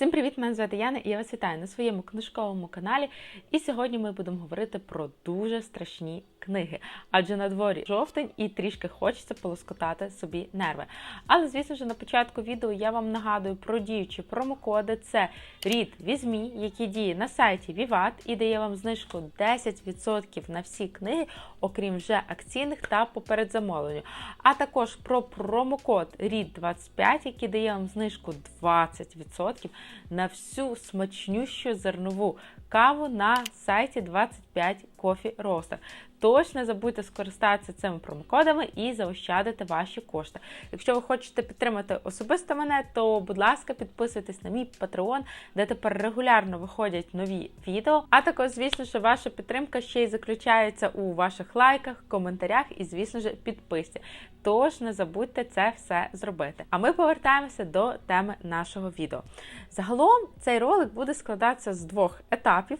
Всім привіт! Мене звати Яна і я вас вітаю на своєму книжковому каналі. І сьогодні ми будемо говорити про дуже страшні книги. Адже на дворі жовтень і трішки хочеться полоскотати собі нерви. Але, звісно ж, на початку відео я вам нагадую про діючі промокоди. Це рід Візмі, який діє на сайті Vivat і дає вам знижку 10% на всі книги, окрім вже акційних та попередзамовленню. А також про промокод рід 25 який дає вам знижку 20% на всю смачнющу зернову каву на сайті 25 Coffee Roaster. Тож не забудьте скористатися цими промокодами і заощадити ваші кошти. Якщо ви хочете підтримати особисто мене, то будь ласка, підписуйтесь на мій Patreon, де тепер регулярно виходять нові відео. А також, звісно ж, ваша підтримка ще й заключається у ваших лайках, коментарях і, звісно ж, підписці. Тож не забудьте це все зробити. А ми повертаємося до теми нашого відео. Загалом цей ролик буде складатися з двох етапів.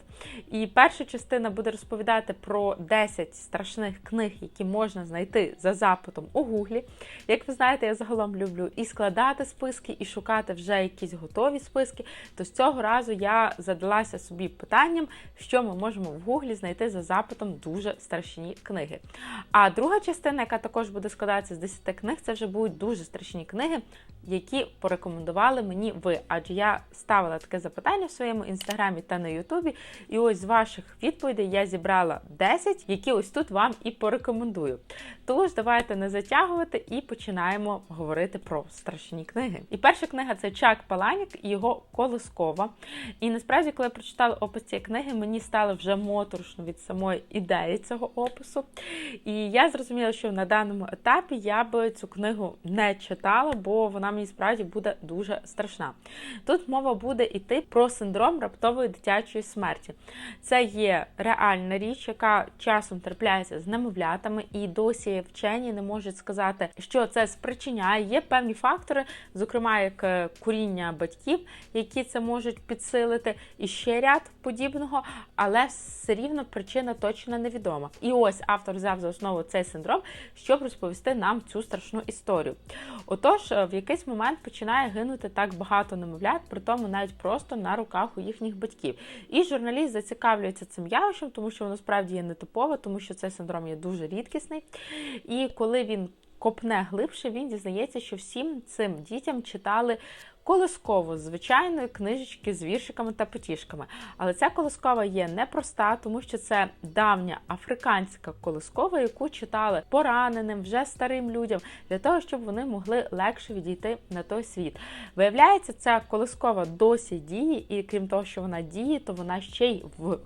І перша частина буде розповідати про 10 страшних книг, які можна знайти за запитом у Гуглі. Як ви знаєте, я загалом люблю і складати списки, і шукати вже якісь готові списки. То з цього разу я задалася собі питанням, що ми можемо в Гуглі знайти за запитом дуже страшні книги. А друга частина, яка також буде складатися з 10 книг, це вже будуть дуже страшні книги, які порекомендували мені ви. Адже я ставила таке запитання в своєму інстаграмі та на Ютубі. І ось з ваших відповідей я зібрала 10, які ось тут вам і порекомендую. Тож, давайте не затягувати і починаємо говорити про страшні книги. І перша книга це Чак Паланік і його Колискова. І насправді, коли я прочитала опис цієї книги, мені стало вже моторошно від самої ідеї цього опису. І я зрозуміла, що на даному етапі я би цю книгу не читала, бо вона мені справді буде дуже страшна. Тут мова буде йти про синдром раптової дитячої смерті. Це є реальна річ, яка часом трапляється з немовлятами, і досі вчені не можуть сказати, що це спричиняє. Є певні фактори, зокрема як е, куріння батьків, які це можуть підсилити, і ще ряд подібного, але все рівно причина точно невідома. І ось автор взяв за основу цей синдром, щоб розповісти нам цю страшну історію. Отож, е, в якийсь момент починає гинути так багато немовлят, при тому навіть просто на руках у їхніх батьків. І журналіст зацікавлюється цим явищем, тому що воно справді є нетипове, тому що цей синдром є дуже рідкісний. І коли він копне глибше, він дізнається, що всім цим дітям читали. Колисково з звичайної книжечки з віршиками та потішками. Але ця колискова є непроста, тому що це давня африканська колискова, яку читали пораненим, вже старим людям, для того, щоб вони могли легше відійти на той світ. Виявляється, ця колискова досі діє, і крім того, що вона діє, то вона ще й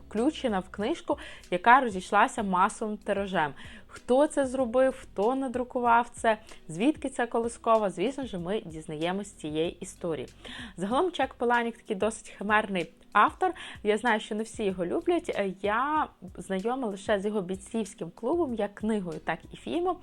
включена в книжку, яка розійшлася масовим тиражем. Хто це зробив, хто надрукував це, звідки ця колискова, звісно ж, ми дізнаємось цієї історії. Загалом Чек Паланік такий досить химерний автор. Я знаю, що не всі його люблять. Я знайома лише з його бійцівським клубом, як книгою, так і фільмом.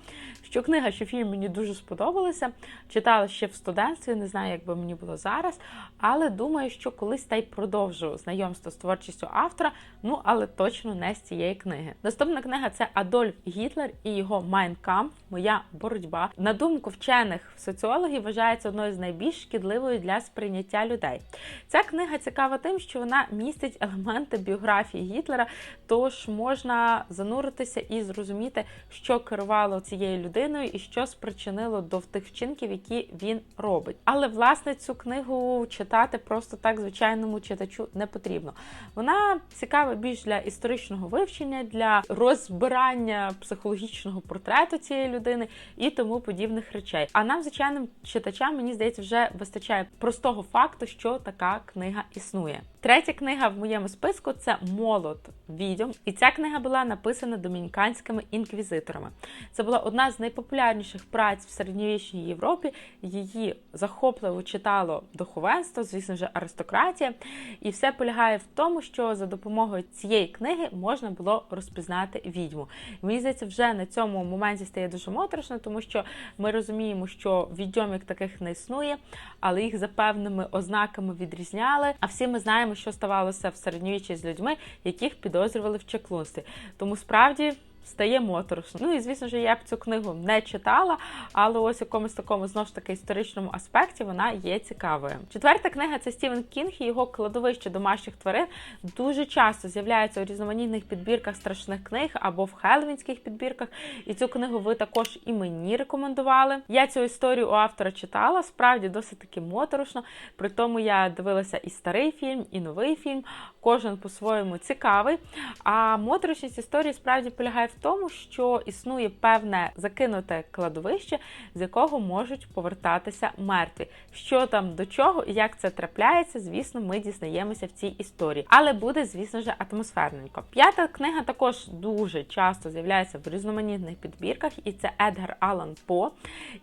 Що книга, що фільм мені дуже сподобалися. Читала ще в студентстві, не знаю, як би мені було зараз. Але думаю, що колись та й продовжу знайомство з творчістю автора, ну але точно не з цієї книги. Наступна книга це Адольф Гітлер і його Майнкамп, моя боротьба. На думку вчених соціологів, вважається одною з найбільш шкідливою для сприйняття людей. Ця книга цікава тим, що вона містить елементи біографії Гітлера, тож можна зануритися і зрозуміти, що керувало цією людиною і що спричинило до тих вчинків, які він робить. Але власне цю книгу читати просто так звичайному читачу не потрібно. Вона цікава більш для історичного вивчення, для розбирання психологічного портрету цієї людини і тому подібних речей. А нам, звичайним читачам, мені здається, вже вистачає простого факту, що така книга існує. Третя книга в моєму списку це Молот відьом. І ця книга була написана домініканськими інквізиторами. Це була одна з найпопулярніших праць в середньовічній Європі. Її захопливо читало духовенство, звісно ж, аристократія. І все полягає в тому, що за допомогою цієї книги можна було розпізнати відьму. І мені здається, вже на цьому моменті стає дуже моторошно, тому що ми розуміємо, що відьом як таких не існує, але їх за певними ознаками відрізняли. А всі ми знаємо, що ставалося в середньовіччі з людьми, яких підозрювали в чеклунстві. Тому справді стає моторошно. Ну і звісно ж, я б цю книгу не читала, але ось якомусь такому знову ж таки історичному аспекті вона є цікавою. Четверта книга це Стівен Кінг і його кладовище домашніх тварин дуже часто з'являються у різноманітних підбірках страшних книг або в хелвінських підбірках. І цю книгу ви також і мені рекомендували. Я цю історію у автора читала, справді досить таки моторошно. При тому я дивилася і старий фільм, і новий фільм. Кожен по-своєму цікавий. А моторошність історії справді полягає в тому, що існує певне закинуте кладовище, з якого можуть повертатися мертві. Що там до чого і як це трапляється, звісно, ми дізнаємося в цій історії. Але буде, звісно ж, атмосферненько. П'ята книга також дуже часто з'являється в різноманітних підбірках, і це Едгар Алан По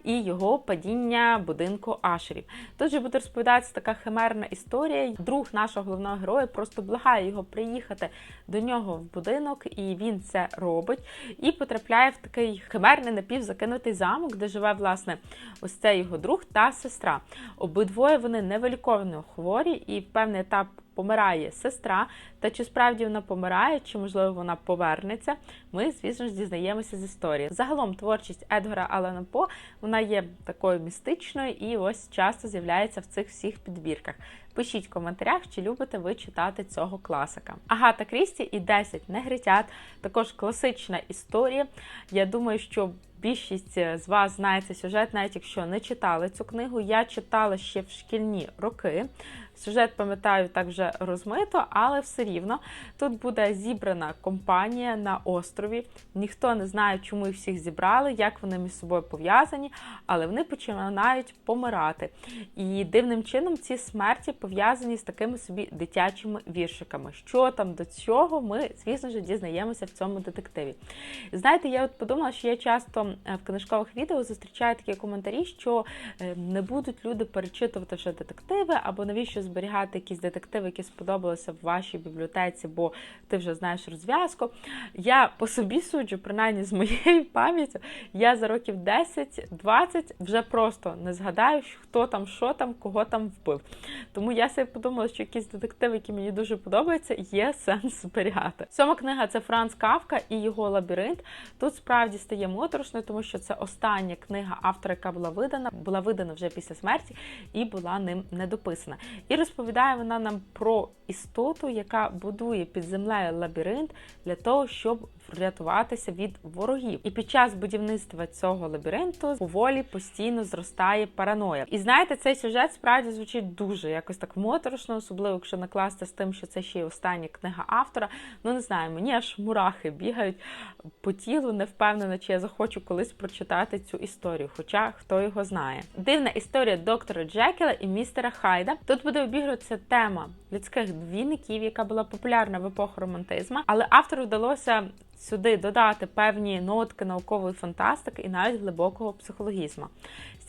і його падіння будинку Ашерів. Тут же буде розповідатися така химерна історія. Друг нашого головного героя просто благає його приїхати до нього в будинок, і він це робить. І потрапляє в такий химерний напівзакинутий замок, де живе власне ось цей його друг та сестра. Обидвоє вони невиліковано хворі, і в певний етап помирає сестра. Та чи справді вона помирає, чи можливо вона повернеться? Ми, звісно ж, дізнаємося з історії. Загалом творчість Едгара Алана По вона є такою містичною і ось часто з'являється в цих всіх підбірках. Пишіть в коментарях, чи любите ви читати цього класика. Агата Крісті і 10 негритят. Також класична історія. Я думаю, що більшість з вас знає цей сюжет, навіть якщо не читали цю книгу. Я читала ще в шкільні роки. Сюжет, пам'ятаю, так вже розмито, але все рівно тут буде зібрана компанія на острові. Ніхто не знає, чому їх всіх зібрали, як вони між собою пов'язані, але вони починають помирати. І дивним чином ці смерті пов'язані з такими собі дитячими віршиками. Що там до цього, ми, звісно ж, дізнаємося в цьому детективі. Знаєте, я от подумала, що я часто в книжкових відео зустрічаю такі коментарі, що не будуть люди перечитувати вже детективи або навіщо зберігати якісь детективи, які сподобалися в вашій бібліотеці, бо ти вже знаєш розв'язку. Я по собі суджу, принаймні з моєю пам'яттю, я за років 10-20 вже просто не згадаю, хто там, що там, кого там вбив. Тому я собі подумала, що якісь детективи, які мені дуже подобаються, є сенс зберігати. Сьома книга це Франц Кавка і його лабіринт. Тут справді стає моторошною, тому що це остання книга автора, яка була видана, була видана вже після смерті і була ним недописана. І розповідає вона нам про істоту, яка будує під землею лабіринт для того, щоб врятуватися від ворогів. І під час будівництва цього лабіринту поволі постійно зростає параноя. І знаєте, цей сюжет справді звучить дуже якось так моторошно, особливо якщо накласти з тим, що це ще й остання книга автора. Ну не знаю, мені аж мурахи бігають по тілу, не впевнена, чи я захочу колись прочитати цю історію, хоча хто його знає. Дивна історія доктора Джекіла і містера Хайда. Тут буде обігруватися тема людських двійників, яка була популярна в епоху романтизму, але автору вдалося сюди додати певні нотки наукової фантастики і навіть глибокого психологізму.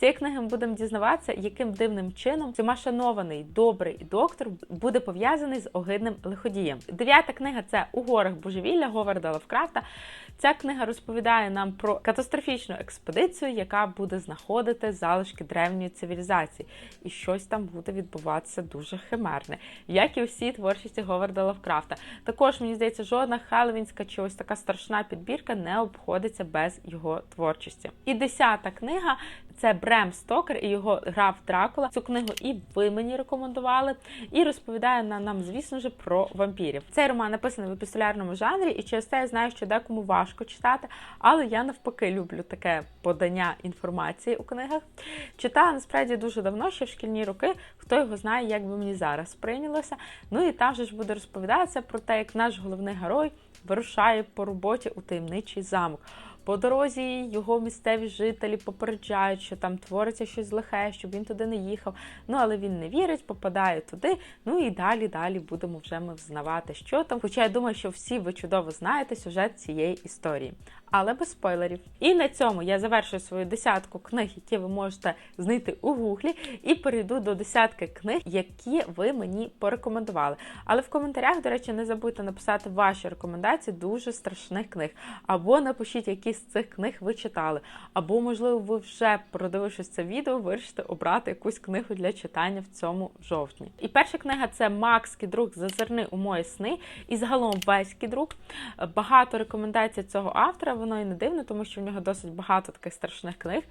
Цієї книги ми будемо дізнаватися, яким дивним чином цьому шанований добрий доктор буде пов'язаний з огидним лиходієм. Дев'ята книга це у горах божевілля Говарда Лавкрафта. Ця книга розповідає нам про катастрофічну експедицію, яка буде знаходити залишки древньої цивілізації, і щось там буде відбуватися дуже химерне, як і всі творчості Говарда Лавкрафта. Також мені здається, жодна хелвінська чи ось така страшна підбірка не обходиться без його творчості. І десята книга це Брем Стокер і його граф Дракула. Цю книгу і ви мені рекомендували, і розповідає на нам, звісно ж, про вампірів. Цей роман написаний в епістолярному жанрі, і через це я знаю, що декому важко читати, але я навпаки люблю таке подання інформації у книгах. Читала насправді дуже давно, ще в шкільні роки. Хто його знає, як би мені зараз прийнялося. Ну і там же ж буде розповідатися про те, як наш головний герой вирушає по роботі у таємничий замок. По дорозі його місцеві жителі попереджають, що там твориться щось лихе, щоб він туди не їхав. Ну але він не вірить, попадає туди. Ну і далі, далі будемо вже ми взнавати, що там. Хоча я думаю, що всі ви чудово знаєте сюжет цієї історії. Але без спойлерів. І на цьому я завершую свою десятку книг, які ви можете знайти у гуглі, і перейду до десятки книг, які ви мені порекомендували. Але в коментарях, до речі, не забудьте написати ваші рекомендації дуже страшних книг. Або напишіть, які з цих книг ви читали. Або, можливо, ви вже продивившись це відео, вирішите обрати якусь книгу для читання в цьому жовтні. І перша книга це Макс Кідрук Зазирни у мої сни. І загалом весь Кідрук. Багато рекомендацій цього автора, воно і не дивно, тому що в нього досить багато таких страшних книг.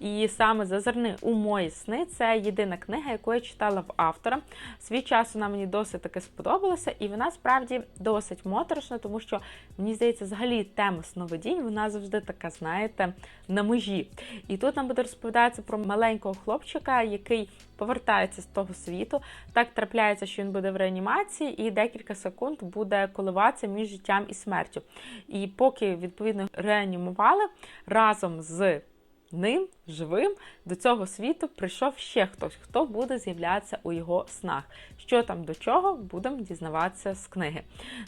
І саме Зазирни у мої сни це єдина книга, яку я читала в автора. Свій час вона мені досить таки сподобалася, і вона справді досить моторошна, тому що мені здається, взагалі тема сновидінь, вона завжди така, знаєте, на межі. І тут нам буде розповідатися про маленького хлопчика, який повертається з того світу. Так трапляється, що він буде в реанімації, і декілька секунд буде коливатися між життям і смертю. І поки відповідно реанімували разом з ним живим до цього світу прийшов ще хтось, хто буде з'являтися у його снах. Що там до чого, будемо дізнаватися з книги.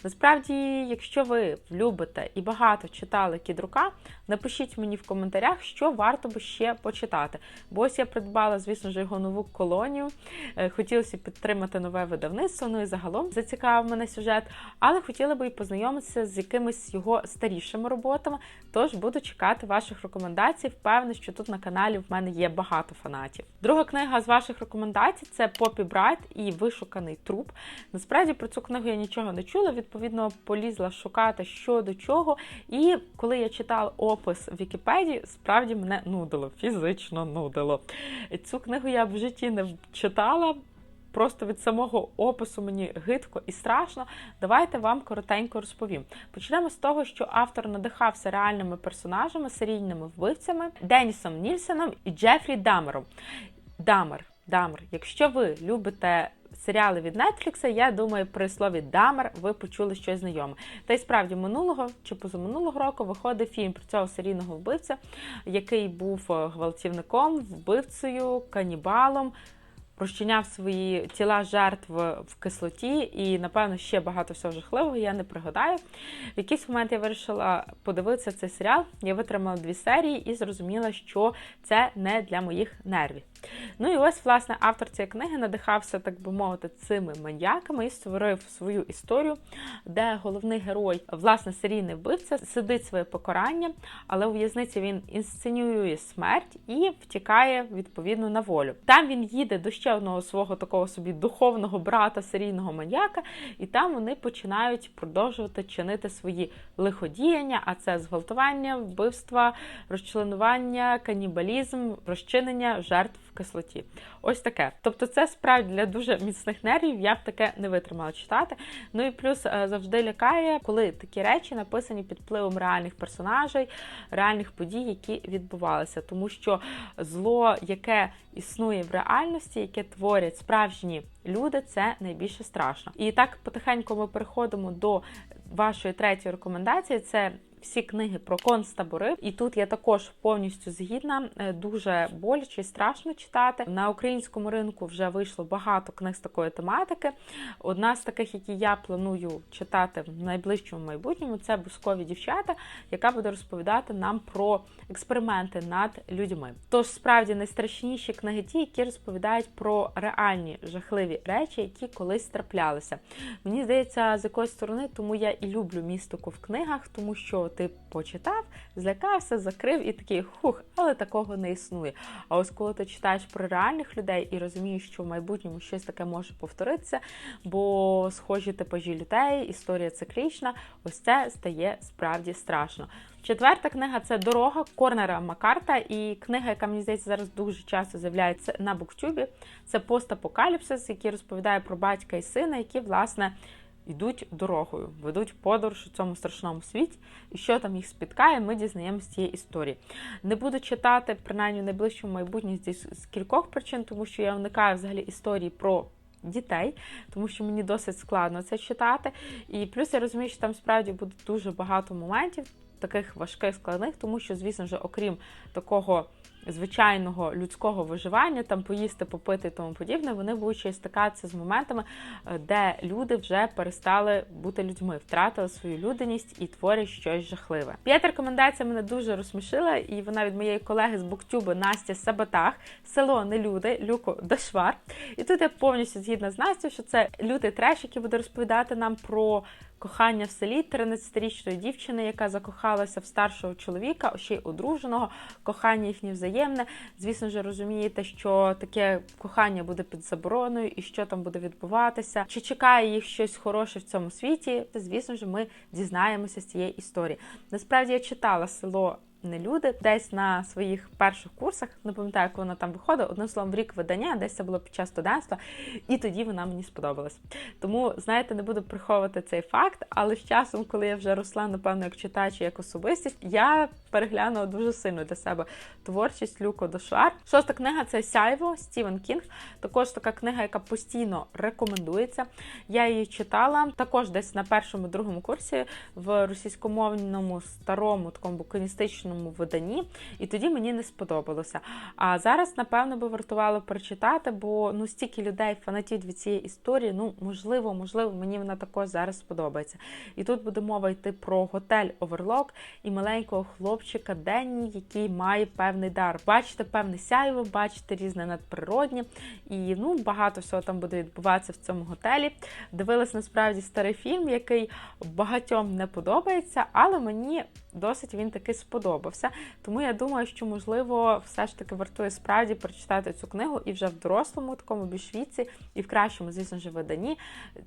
Насправді, якщо ви любите і багато читали кідрука, напишіть мені в коментарях, що варто би ще почитати. Бо ось я придбала, звісно ж, його нову колонію. Е, хотілося підтримати нове видавництво, ну і загалом зацікавив мене сюжет, але хотіла би і познайомитися з якимись його старішими роботами. Тож буду чекати ваших рекомендацій. Впевнена, що тут на каналі в мене є багато фанатів. Друга книга з ваших рекомендацій це Попі Брайт і Вишуканий труп. Насправді про цю книгу я нічого не чула, відповідно, полізла шукати що до чого. І коли я читала опис в Вікіпедії, справді мене нудило, фізично нудило. Цю книгу я в житті не читала. Просто від самого опису мені гидко і страшно. Давайте вам коротенько розповім. Почнемо з того, що автор надихався реальними персонажами, серійними вбивцями Денісом Нільсеном і Джефрі Дамером. Дамер, Дамер, якщо ви любите. Серіали від Netflix, я думаю, при слові Дамер ви почули щось знайоме. Та й справді минулого чи позаминулого року виходить фільм про цього серійного вбивця, який був гвалтівником, вбивцею, канібалом, розчиняв свої тіла жертв в кислоті, і, напевно, ще багато всього жахливого я не пригадаю. В якийсь момент я вирішила подивитися цей серіал. Я витримала дві серії і зрозуміла, що це не для моїх нервів. Ну і ось, власне, автор цієї книги надихався, так би мовити, цими маньяками і створив свою історію, де головний герой, власне, серійний вбивця, сидить своє покарання, але у в'язниці він інсценює смерть і втікає відповідно на волю. Там він їде до ще одного свого такого собі духовного брата серійного маньяка, і там вони починають продовжувати чинити свої лиходіяння, а це зґвалтування, вбивства, розчленування, канібалізм, розчинення жертв кислоті. Ось таке. Тобто, це справді для дуже міцних нервів, я б таке не витримала читати. Ну і плюс е, завжди лякає, коли такі речі написані під впливом реальних персонажей, реальних подій, які відбувалися. Тому що зло, яке існує в реальності, яке творять справжні люди, це найбільше страшно. І так потихеньку ми переходимо до вашої третьої рекомендації. Це всі книги про концтабори. І тут я також повністю згідна, е, дуже боляче і страшно читати. На українському ринку вже вийшло багато книг з такої тематики. Одна з таких, які я планую читати в найближчому майбутньому, це бускові дівчата, яка буде розповідати нам про експерименти над людьми. Тож справді найстрашніші книги, ті, які розповідають про реальні жахливі речі, які колись траплялися. Мені здається, з якоїсь сторони, тому я і люблю містику в книгах, тому що ти почитав, злякався, закрив і такий хух, але такого не існує. А ось коли ти читаєш про реальних людей і розумієш, що в майбутньому щось таке може повторитися, бо схожі типажі людей, історія циклічна, ось це стає справді страшно. Четверта книга це дорога Корнера Макарта, і книга, яка мені здається зараз дуже часто з'являється на буктюбі. Це постапокаліпсис, який розповідає про батька і сина, які, власне, йдуть дорогою, ведуть подорож у цьому страшному світі, і що там їх спіткає, ми дізнаємося цієї історії. Не буду читати, принаймні в найближчому майбутньому з кількох причин, тому що я уникаю взагалі історії про. Дітей, тому що мені досить складно це читати. І плюс я розумію, що там справді буде дуже багато моментів, таких важких складних, тому що, звісно ж, окрім такого звичайного людського виживання, там поїсти, попити і тому подібне, вони будуть стикатися з моментами, е, де люди вже перестали бути людьми, втратили свою людяність і творять щось жахливе. П'ята рекомендація мене дуже розсмішила, і вона від моєї колеги з Буктюби Насті Сабатах, село не люди, Люко Дашвар. І тут я повністю згідна з Настю, що це лютий треш, який буде розповідати нам про кохання в селі 13-річної дівчини, яка закохалася в старшого чоловіка, ще й одруженого, кохання їхнє взаємне. Звісно ж, розумієте, що таке кохання буде під забороною і що там буде відбуватися. Чи чекає їх щось хороше в цьому світі? Звісно ж, ми дізнаємося з цієї історії. Насправді я читала село не люди. Десь на своїх перших курсах, не пам'ятаю, як вона там виходила, одним словом, в рік видання, десь це було під час студентства, і тоді вона мені сподобалась. Тому, знаєте, не буду приховувати цей факт, але з часом, коли я вже росла, напевно, як читач як особистість, я переглянула дуже сильно для себе творчість Люко Дошар. Шоста книга це Сяйво Стівен Кінг. Також така книга, яка постійно рекомендується. Я її читала також десь на першому другому курсі в російськомовному старому такому букиністичному виданні, і тоді мені не сподобалося. А зараз, напевно, би вартувало прочитати, бо ну стільки людей фанатів від цієї історії. Ну, можливо, можливо, мені вона також зараз сподобається. І тут буде мова йти про готель Оверлок і маленького хлопчика Денні, який має певний дар. Бачите, певне сяйво, бачите різне надприроднє. І ну багато всього там буде відбуватися в цьому готелі. Дивилась насправді старий фільм, який багатьом не подобається, але мені досить він таки сподобався. Тому я думаю, що можливо все ж таки вартує справді прочитати цю книгу і вже в дорослому, такому більш віці, і в кращому, звісно ж, виданні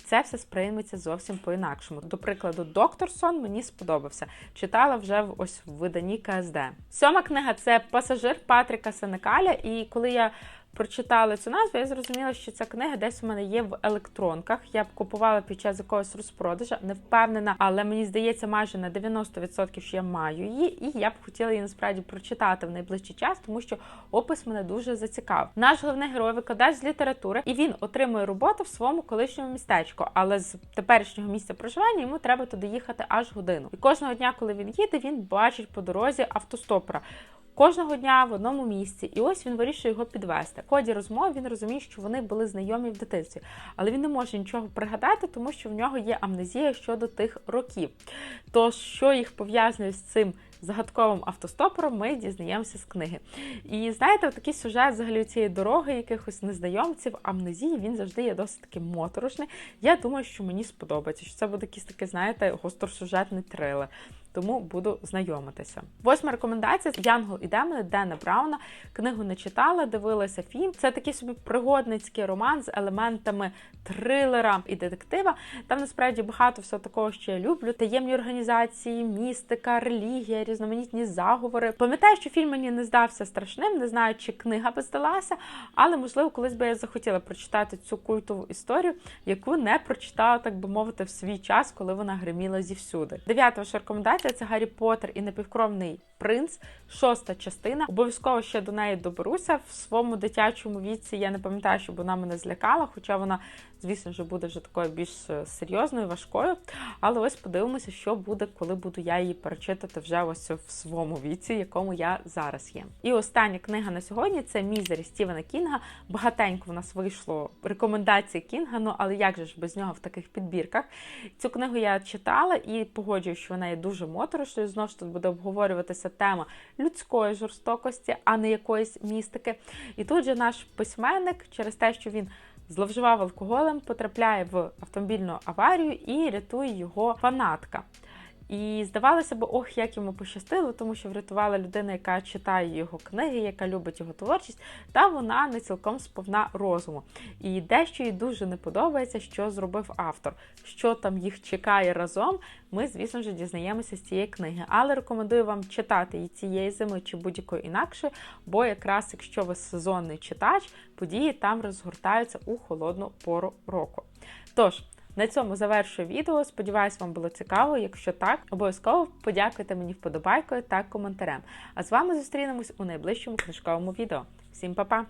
це все сприйметься зовсім по-інакшому. До прикладу, Докторсон мені сподобався. Читала вже в ось в виданні КСД. Сьома книга це пасажир Патріка Сенекаля. І коли я прочитала цю назву, я зрозуміла, що ця книга десь у мене є в електронках. Я б купувала під час якогось розпродажа, не впевнена, але мені здається, майже на 90% що я маю її, і я б хотіла її насправді прочитати в найближчий час, тому що опис мене дуже зацікавив. Наш головний герой викладач з літератури, і він отримує роботу в своєму колишньому містечку, але з теперішнього місця проживання йому треба туди їхати аж годину. І кожного дня, коли він їде, він бачить по дорозі автостопера. Кожного дня в одному місці, і ось він вирішує його підвести. В ході розмов він розуміє, що вони були знайомі в дитинстві, але він не може нічого пригадати, тому що в нього є амнезія щодо тих років. То що їх пов'язує з цим загадковим автостопером, ми дізнаємося з книги. І знаєте, такий сюжет взагалі цієї дороги, якихось незнайомців, амнезії, він завжди є досить таки моторошний. Я думаю, що мені сподобається, що це буде якийсь такий, знаєте, гостросюжетний трилер тому буду знайомитися. Восьма рекомендація Янгол і Демони Дена Брауна. Книгу не читала, дивилася фільм. Це такий собі пригодницький роман з елементами трилера і детектива. Там насправді багато всього такого, що я люблю. Таємні організації, містика, релігія, різноманітні заговори. Пам'ятаю, що фільм мені не здався страшним, не знаю, чи книга би здалася, але можливо, колись би я захотіла прочитати цю культову історію, яку не прочитала, так би мовити, в свій час, коли вона гриміла зівсюди. Дев'ята ваша рекомендація рекомендація це Гаррі Поттер і напівкровний принц, шоста частина. Обов'язково ще до неї доберуся в своєму дитячому віці. Я не пам'ятаю, щоб вона мене злякала, хоча вона, звісно ж, буде вже такою більш е, серйозною, важкою. Але ось подивимося, що буде, коли буду я її перечитати вже ось в своєму віці, якому я зараз є. І остання книга на сьогодні це Мізері Стівена Кінга. Багатенько в нас вийшло рекомендації Кінга, ну але як же ж без нього в таких підбірках? Цю книгу я читала і погоджую, що вона є дуже моторошною. Знову ж тут буде обговорюватися тема людської жорстокості, а не якоїсь містики. І тут же наш письменник, через те, що він зловживав алкоголем, потрапляє в автомобільну аварію і рятує його фанатка. І здавалося б, ох, як йому пощастило, тому що врятувала людина, яка читає його книги, яка любить його творчість, та вона не цілком сповна розуму. І дещо їй дуже не подобається, що зробив автор. Що там їх чекає разом, ми, звісно ж, дізнаємося з цієї книги. Але рекомендую вам читати її цієї зими чи будь-якої інакше, бо якраз якщо ви сезонний читач, події там розгортаються у холодну пору року. Тож. На цьому завершую відео. Сподіваюсь, вам було цікаво. Якщо так, обов'язково подякуйте мені вподобайкою та коментарем. А з вами зустрінемось у найближчому книжковому відео. Всім па-па!